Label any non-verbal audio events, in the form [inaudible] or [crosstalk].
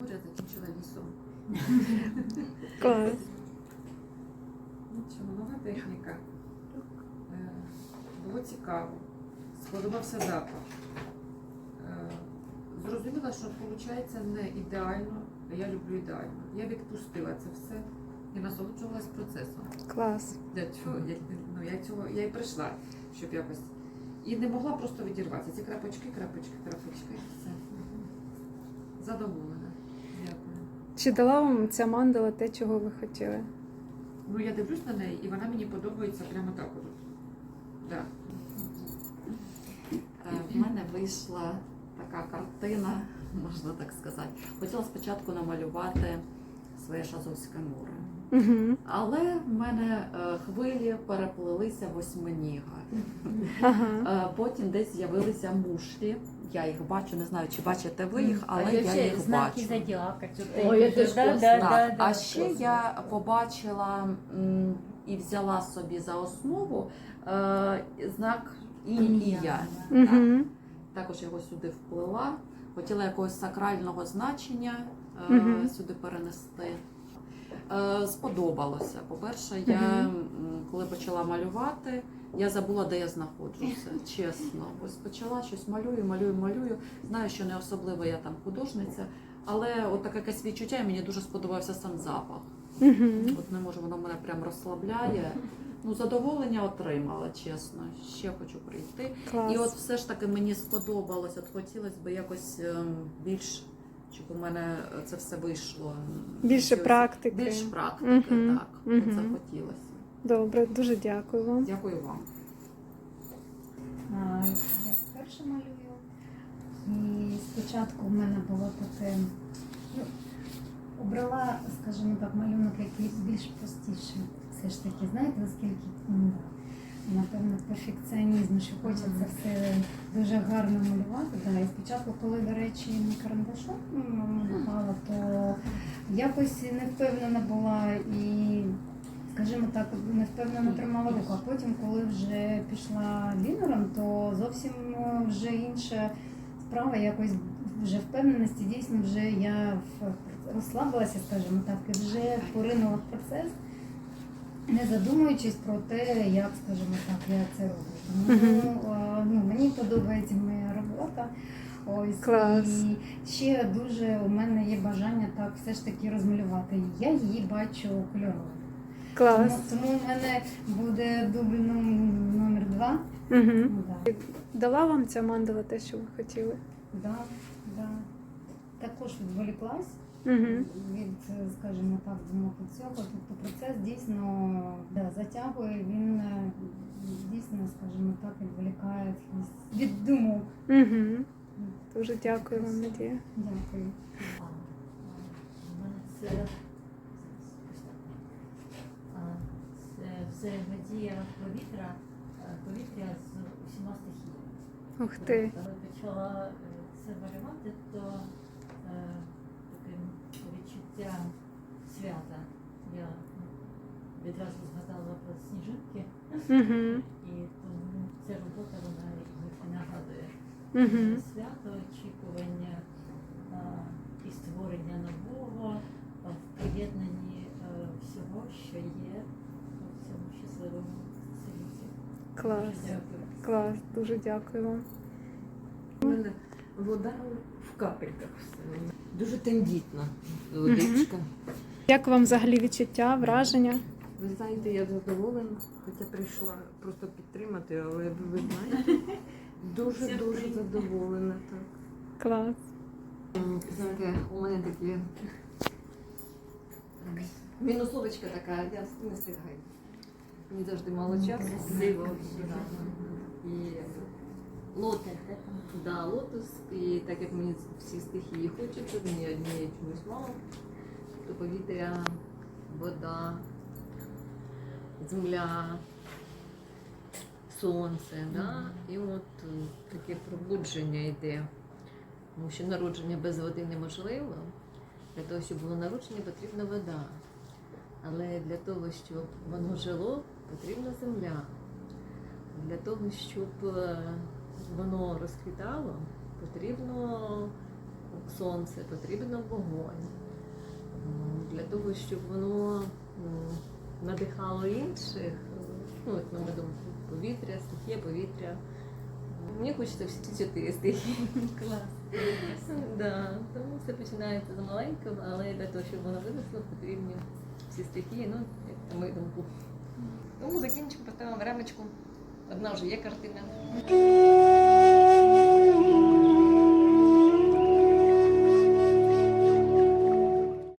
Може, закінчила лісом. Клас. Нічого, нова техніка. Е, Було цікаво. Сподобався запах. Е, Зрозуміла, що виходить не ідеально, а я люблю ідеально. Я відпустила це все і насолоджувалась процесом. Клас. Чого? Я, ну, я цього я і прийшла, щоб якось. І не могла просто відірватися. Ці крапочки, крапочки, крапочки. Все. Задоволена. Чи дала вам ця мандала те, чого ви хотіли? Ну, я дивлюсь на неї, і вона мені подобається прямо так. От. Да. Е, В мене вийшла така картина, можна так сказати. Хотіла спочатку намалювати своє Шазовське море. Угу. Але в мене е, хвилі переплилися восьминіга. Ага. Е, Потім десь з'явилися мушлі. Я їх бачу, не знаю, чи бачите ви їх, але а я ще їх знаки бачу. зодіака. О, я теж да, да, да, да, а ще я побачила м, і взяла собі за основу е, знак ім'я. Угу. Також його сюди вплила. Хотіла якогось сакрального значення е, Мгм. сюди перенести. Е, сподобалося. По-перше, я коли почала малювати, я забула, де я знаходжуся, [laughs] чесно. Ось почала щось малюю, малюю, малюю. Знаю, що не особливо я там художниця, але от таке якесь відчуття, і мені дуже сподобався сам запах. От не можу, воно мене прям розслабляє. Ну, задоволення отримала, чесно. Ще хочу прийти. Клас. І от все ж таки мені сподобалось, от хотілося б якось ем, більш, щоб у мене це все вийшло. Більше щось- практики. Більш практики, Мгм, так. От мгм. захотілося. Добре, дуже дякую вам. Дякую вам. А, Я вперше малюю. І спочатку в мене було таке. Ну, обрала, скажімо так, малюнок якийсь більш простіший. Все ж таки, знаєте, наскільки напевно перфекціонізм, що хочеться все дуже гарно малювати. Да. І спочатку, коли, до речі, не карандашом малювала, то якось не впевнена була і скажімо так, не впевнено тримала руку. А потім, коли вже пішла лінером, то зовсім е, вже інша справа, якось вже впевненості. Дійсно, вже я в- розслабилася, скажімо так, і вже поринула в процес, не задумуючись про те, як, скажімо так, я це роблю. Тому е, ну, мені подобається моя робота. Ось Клас. і ще дуже у мене є бажання так все ж таки розмалювати. Я її бачу кольоровою. Клас. Тому, тому в мене буде дубль ном- номер два. Угу. Да, Дала вам ця мандала те, що ви хотіли? да, да. Також відволіклась Угу. від, е, скажімо так, думок від цього. Тобто процес дійсно да, затягує, він е, дійсно, скажімо так, відволікає від- думок. Угу. Дуже дякую вам, Надія. Дякую. Мене це, а, це взаємодія повітря, е, повітря з усіма стихіями. Ух ти. Коли почала е, це малювати, то е, відчуття свята. Я ну, відразу згадала про сніжинки, і тому ця робота вона нагадує свято, очікування а, і створення нового а, в приєднанні всього, що є в цьому щасливому світі. Клас. Дуже Дякую. Клас. Дуже дякую вам. Вода в капельках. все. Дуже тендітна водичка. Як вам взагалі відчуття, враження? Ви знаєте, я задоволена, хоча прийшла просто підтримати, але ви, знаєте, дуже дуже задоволена. Так. Клас. Знаєте, у мене такі мінусовочка така, я не встигаю. Мені завжди мало часу. Диво. І лотос, да, лотос, і так як мені всі стихії хочеться, мені однієї чомусь мало, то повітря, вода, земля, сонце, да? і от е, таке пробудження йде. Тому що народження без води неможливо. Для того, щоб було народження, потрібна вода. Але для того, щоб воно жило, потрібна земля. Для того, щоб е, воно розквітало, потрібно сонце, потрібно вогонь. Для того, щоб воно надихало інших, ну, на мою думку, повітря, стихія, повітря. Мені хочеться всі чотири стихії. Клас. [laughs] Да, тому все починається з маленького, але для того, щоб воно виросло, потрібні всі стихії, ну, як на мою думку. Тому закінчимо, поставимо рамочку. Одна вже є картина.